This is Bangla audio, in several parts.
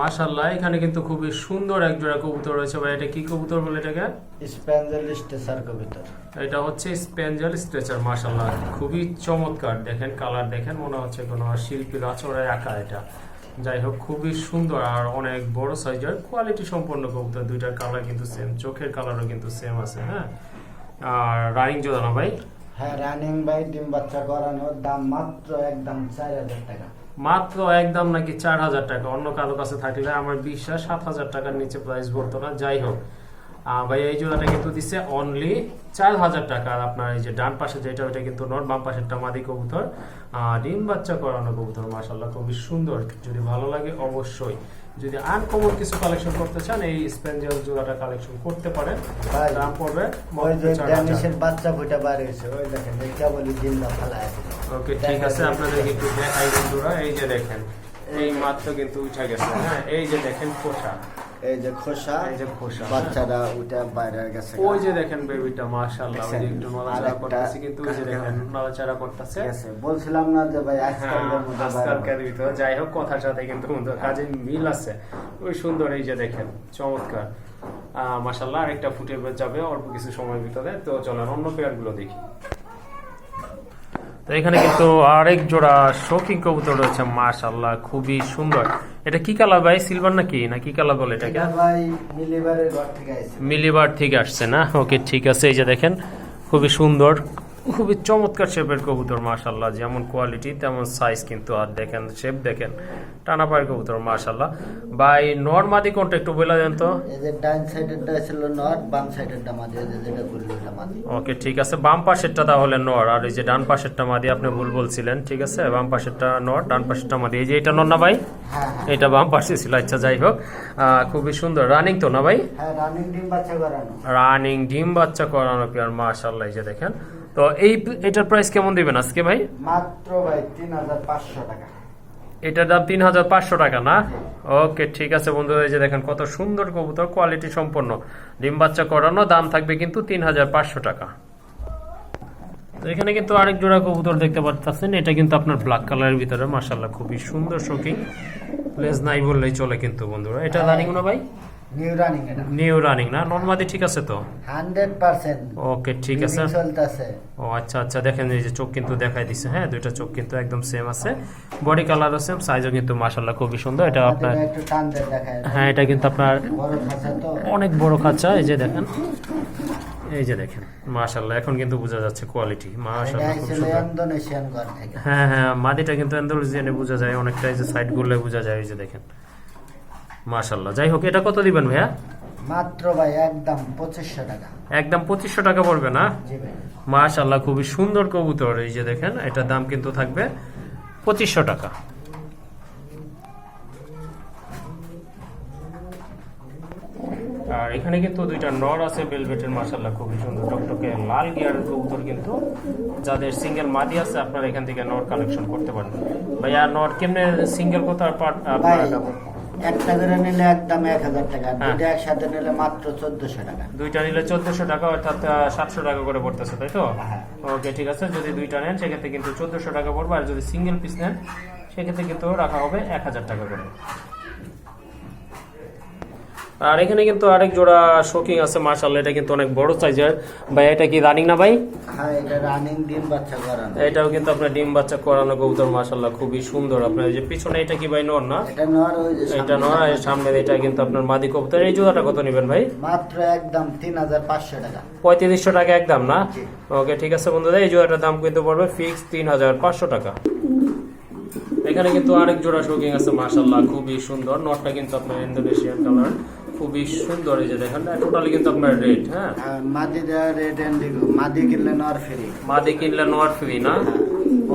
মাশাল্লাহ এখানে কিন্তু খুবই সুন্দর এক জোড়া কবুতর রয়েছে ভাই। এটা কি কবুতর বলে এটাকে? স্প্যাঞ্জেল স্টেসার কবিতর। এটা হচ্ছে স্পেঞ্জেল স্ট্রেচার মাশাল্লাহ খুবই চমৎকার দেখেন কালার দেখেন মনে হচ্ছে কোনো শিল্পীর আচরায় আঁকা এটা। যাই হোক খুবই সুন্দর আর অনেক বড় সাইজের কোয়ালিটি সম্পন্ন কবুতর। দুইটার কালার কিন্তু সেম চোখের কালারও কিন্তু সেম আছে হ্যাঁ? আর রানিং জোড়া না ভাই? হ্যাঁ রানিং বাই ডিম বাচ্চা করানোর দাম মাত্র একদম চার হাজার টাকা। মাত্র একদম নাকি চার হাজার টাকা। অন্য কারও কাছে থাকলে আমার বিশ্বাস সাত হাজার টাকার নিচে প্রাইস বলতো না। যাই হোক ভাই এই জোড়াটা কিন্তু দিচ্ছে অনলি চার হাজার টাকা। আর আপনার এই যে ডান পাশে যেটা ওইটা কিন্তু নট বাম পাশেরটা মাদি কবুতর। ডিম বাচ্চা করানো কবুতর মাসাল্লাহ খুবই সুন্দর। যদি ভালো লাগে অবশ্যই। যদি আনকমন কিছু কালেকশন করতে চান এই স্পেঞ্জেল জোড়াটা কালেকশন করতে পারেন। দাম পড়বে ওই যে মাত্র 4,000 ড্যানিশের বাচ্চা ফুটা বার হয়েছে ওই দেখেন এই কেবলই ডিমটা ফালায়। ওকে ঠিক আছে আপনাদেরকে একটু দেখাই বন্ধুরা এই যে দেখেন এই মাত্র কিন্তু উঠে গেছে। হ্যাঁ এই যে দেখেন খোসা এই যে খোসা এই যে খোসা। বাচ্চারা বাইরে গেছে ওই যে দেখেন বেবিটা মাশাআল্লাহ ওই একটু নড়াচড়া করতেছে কিন্তু ওই যে দেখেন নড়াচড়া করতেছে। বলছিলাম না যে ভাই হ্যাঁ আজকালকার মধ্যে আজকালকার ভিতরে যাই হোক কথার সাথে কিন্তু কাজে মিল আছে। ওই সুন্দর এই যে দেখেন চমৎকার। মাশাআল্লাহ আরেকটা ফুটে যাবে অল্প কিছু সময়ের ভিতরে। তো চলেন অন্য পেয়ারগুলো দেখি। তো এখানে কিন্তু আরেক জোড়া শৌখিন কবুতর রয়েছে মাশাল্লাহ খুবই সুন্দর। এটা কি কালার ভাই সিলভার নাকি? না কি কালার বলে এটাকে? মিলিবার থেকে আসছে না? ওকে ঠিক আছে এই যে দেখেন খুবই সুন্দর। খুবই চমৎকার শেপের কবুতর মাশাল্লাহ যেমন কোয়ালিটি তেমন সাইজ কিন্তু আর দেখেন শেপ দেখেন। টানা পায়ের কবুতর মাশাল্লাহ বাই নর্মাদি কোনটা একটু বলে দেন তো? এই যে ডান সাইডেরটা ছিল নট বাম সাইডেরটা এই যেটা এটা মাঝে ওকে ঠিক আছে। বাম পাশেরটা তাহলে নর আর এই যে ডান পাশেরটা মাদি আপনি ভুল বলছিলেন ঠিক আছে? বাম পাশেরটা নর ডান পাশেরটা মাদি। এই যে এটা নর না ভাই? হ্যাঁ হ্যাঁ। এটা বাম পাশে ছিল আচ্ছা যাই হোক। আহ, খুবই সুন্দর। রানিং তো না ভাই? হ্যাঁ রানিং ডিম বাচ্চা করানো। রানিং ডিম বাচ্চা করানো পেয়ার মাশাল্লাহ এই যে দেখেন। তো এই এটার প্রাইস কেমন দিবেন আজকে ভাই? মাত্র ভাই তিন হাজার পাঁচশো টাকা। এটার দাম তিন হাজার পাঁচশো টাকা না? ওকে ঠিক আছে বন্ধুরা এই যে দেখেন কত সুন্দর কবুতর কোয়ালিটি সম্পন্ন। ডিম বাচ্চা করানো দাম থাকবে কিন্তু তিন হাজার পাঁচশো টাকা। তো এখানে কিন্তু আরেক জোড়া কবুতর দেখতে পাচ্ছেন এটা কিন্তু আপনার ব্ল্যাক কালারের ভিতরে মাশাল্লাহ খুবই সুন্দর শোকিং প্লেস নাই বললেই চলে কিন্তু বন্ধুরা। এটা জানি না ভাই? নিউ রানিং এটা নিউ রানিং না? নর্মাদি ঠিক আছে তো? ওকে ঠিক আছে। চলতেছে। ও আচ্ছা আচ্ছা দেখেন এই যে চোখ কিন্তু দেখাই দিছে হ্যাঁ? দুইটা চোখ কিন্তু একদম সেম আছে। বডি কালারও সেম সাইজও কিন্তু খুবই সুন্দর। এটা আপনার একটু টান দিয়ে দেখায় হ্যাঁ এটা কিন্তু আপনার বড় খাঁচা তো। অনেক বড় খাঁচা এই যে দেখেন। এই যে দেখেন মাশাল্লাহ এখন কিন্তু বোঝা যাচ্ছে কোয়ালিটি এটা মাশাল্লাহ খুব সুন্দর। ইন্দোনেশিয়ান হ্যাঁ হ্যাঁ মাদিটা কিন্তু এন্ডোলজিয়ানে বোঝা যায় অনেকটা এই যে সাইডগুলো বোঝা যায় এই যে দেখেন। মাশাল্লাহ যাই হোক এটা কত দিবেন ভাইয়া? মাত্র ভাই একদম পঁচিশশো টাকা। একদম পঁচিশশো টাকা পড়বে না? মাশাল্লাহ খুবই সুন্দর কবুতর এই যে দেখেন এটার দাম কিন্তু থাকবে পঁচিশশো টাকা। আর এখানে কিন্তু দুইটা নর আছে বেলভেটের মাশাল্লাহ খুবই সুন্দর টকটকে লাল গিয়ারের কবুতর কিন্তু। যাদের সিঙ্গেল মাদি আছে আপনারা এখান থেকে নর কালেকশন করতে পারবেন। ভাইয়া নর কেমনে সিঙ্গেল কোথার পার্ট ভাই একটা করে নিলে একদম এক হাজার টাকা হ্যাঁ। দুইটা একসাথে নিলে মাত্র চোদ্দশো টাকা দুইটা নিলে চোদ্দশো টাকা অর্থাৎ সাতশো টাকা করে পড়তেছে তাই তো হ্যাঁ। ওকে ঠিক আছে যদি দুইটা নেন সেক্ষেত্রে কিন্তু চোদ্দশো টাকা পড়বে আর যদি সিঙ্গেল পিস নেন সেক্ষেত্রে কিন্তু রাখা হবে এক হাজার টাকা করে আর এখানে কিন্তু আরেক জোড়া শোকিং আছে মার্শাল এটা কিন্তু অনেক বড় সাইজের। ভাই এটা কি রানিং না ভাই? হ্যাঁ এটা রানিং ডিম বাচ্চা করানো। এটাও কিন্তু আপনার ডিম বাচ্চা করানো কবুতর মার্শাল্লাহ খুবই সুন্দর। আপনার এই যে পিছনে এটা কি ভাই নর না? এটা নর এটা নর আর সামনে এটা কিন্তু আপনার মাদি কবুতর। এই জোড়াটা কত নেবেন ভাই? মাত্র একদম তিন হাজার পাঁচশো টাকা। পঁয়ত্রিশশো টাকা একদম না? ওকে ঠিক আছে বন্ধুরা এই জোড়াটার দাম কিন্তু পড়বে ফিক্স তিন হাজার পাঁচশো টাকা। এখানে কিন্তু আরেক জোড়া শোকিং আছে মাশাল্লাহ খুবই সুন্দর। নটটা কিন্তু আপনার ইন্দোনেশিয়ান কালার। খুবই সুন্দর এই যে দেখেন না টোটালি কিন্তু আপনার রেড হ্যাঁ? মাদি দেওয়া রেড এন্ডিগো মাদি কিনলে নর ফ্রি মাদি কিনলে নোয়ার ফ্রি না?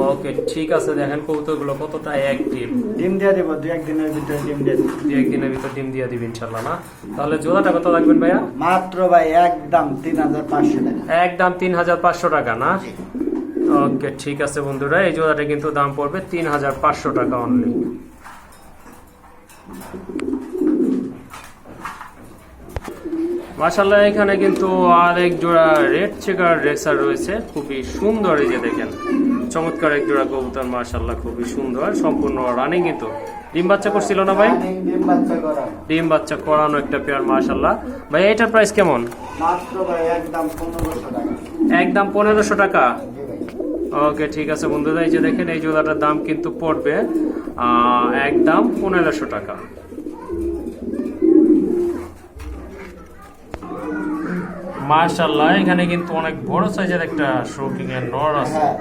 ওকে ঠিক আছে দেখেন কৌতুকগুলো কতটা অ্যাক্টিভ ডিম ডিম দিয়ে দেবো দু একদিনের ভিতরে ডিম দিয়ে দেবো। দু একদিনের ভিতর ডিম দিয়ে দিবেন ইনশাল্লাহ না? তাহলে জোড়াটা কত রাখবেন ভাইয়া? মাত্র ভাই একদম তিন হাজার পাঁচশো টাকা। একদম তিন হাজার পাঁচশো টাকা না? ওকে ঠিক আছে বন্ধুরা এই জোড়াটা কিন্তু দাম পড়বে তিন হাজার পাঁচশো টাকা অনলি মাসাল্লাহ এখানে কিন্তু আরেক জোড়া রেড চেকার রেসার রয়েছে। খুবই সুন্দর এই যে দেখেন চমৎকার এক জোড়া কবুতর মাশাল্লাহ খুবই সুন্দর সম্পূর্ণ রানিং কিন্তু ডিম বাচ্চা করছিল না ভাই? ডিম বাচ্চা করানো। একটা পেয়ার মাশাল্লাহ ভাই এটার প্রাইস কেমন? একদম পনেরোশো টাকা। ওকে ঠিক আছে বন্ধুরা এই যে দেখেন এই জোড়াটার দাম কিন্তু পড়বে একদম পনেরোশো টাকা। মার্শাল্লাহ এখানে কিন্তু অনেক বড় সাইজের একটা শৌকিং এর নর আছে। হ্যাঁ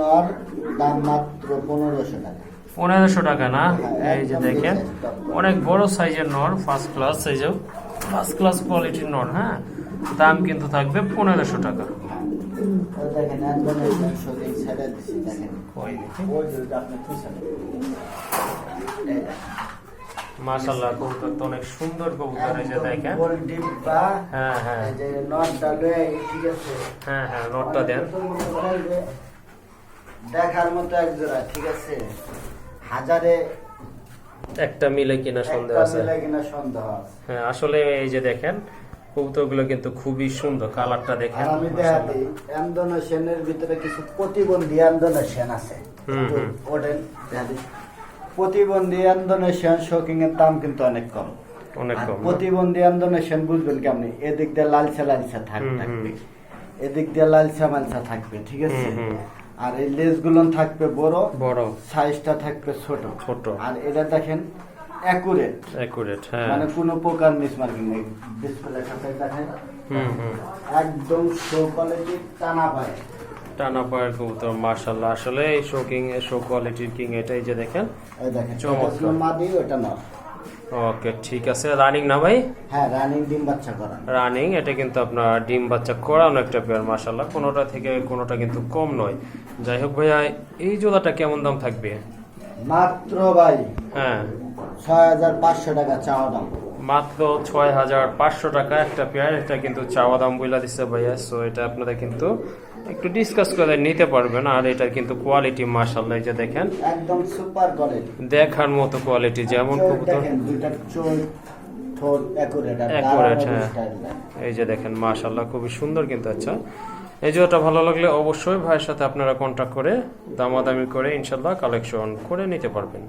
নর দাম মাত্র পনেরোশো টাকা। পনেরোশো টাকা না? হ্যাঁ, এই যে দেখেন অনেক বড় সাইজের নর ফার্স্ট ক্লাস সাইজেও ফার্স্ট ক্লাস কোয়ালিটির নর হ্যাঁ? দাম কিন্তু থাকবে পনেরোশো টাকা। দেখেন। কবুতর তো অনেক সুন্দর কবুতর এই যে দেখেন। গোল ডিব্বা হ্যাঁ হ্যাঁ। এই যে নটটা লয়ে ঠিক আছে? হ্যাঁ হ্যাঁ নটটা দেন। দেখার মতো এক জোড়া ঠিক আছে? হাজারে একটা মিলে কিনা সন্দেহ আছে। মিলে কিনা সন্দেহ আছে। হ্যাঁ আসলে এই যে দেখেন কবুতরগুলো কিন্তু খুবই সুন্দর কালারটা দেখেন আমি দেখাতে ইন্দোনেশিয়ানের ভিতরে কিছু প্রতিবন্ধী ইন্দোনেশিয়ান আছে। হুম, হুম। ওঠেন দেখাতে। প্রতিবন্ধী ইন্দোনেশিয়ান শোকিং এর দাম কিন্তু অনেক কম। অনেক কম প্রতিবন্ধী ইন্দোনেশিয়ান বুঝবেন কেমনি? এদিক দিয়ে লালচা থাক থাকবে। এদিক দিয়ে লালচা মালচা থাকবে ঠিক আছে। আর এই লেজগুলো থাকবে বড় বড়। সাইজটা থাকবে ছোট। ছোট। আর এটা দেখেন অ্যাকুরেট অ্যাকুরেট হ্যাঁ। মানে কোনো প্রকার মিসমার্কিং নেই। ডিসপ্লে খাতায় দেখেন। হুম হুম। একদম শো কোয়ালিটি টানা পায় টানা পায়ের কবুতর মার্শাল্লাহ আসলে এই শো কিং শো কোয়ালিটির কিং এটাই যে দেখেন। চমৎকার। মাদি ওটা নর ওকে ঠিক আছে। রানিং না ভাই? হ্যাঁ রানিং ডিম বাচ্চা করা। রানিং এটা কিন্তু আপনার ডিম বাচ্চা করানো একটা পেয়ার মার্শাল্লাহ কোনোটা থেকে কোনোটা কিন্তু কম নয়। যাই হোক ভাইয়া এই জোড়াটা কেমন দাম থাকবে? মাত্র ভাই হ্যাঁ। ছয় হাজার পাঁচশো টাকা চাওয়া দাম। মাত্র ছয় হাজার পাঁচশো টাকা একটা পেয়ার এটা কিন্তু চাওয়া দাম বইলা দিচ্ছে ভাইয়া। সো এটা আপনারা কিন্তু একটু ডিসকাস করে নিতে পারবেন। আর এটার কিন্তু কোয়ালিটি মার্শাল্লাহ যে দেখেন। একদম সুপার কোয়ালিটি দেখার মতো কোয়ালিটি যেমন কবুতর। দুইটা চোখ হ্যাঁ। এই যে দেখেন মাশাল্লাহ খুবই সুন্দর কিন্তু আচ্ছা। এই জোড়াটা ভালো লাগলে অবশ্যই ভাইয়ের সাথে আপনারা কন্ট্যাক্ট করে দামাদামি করে ইনশাল্লাহ কালেকশন করে নিতে পারবেন।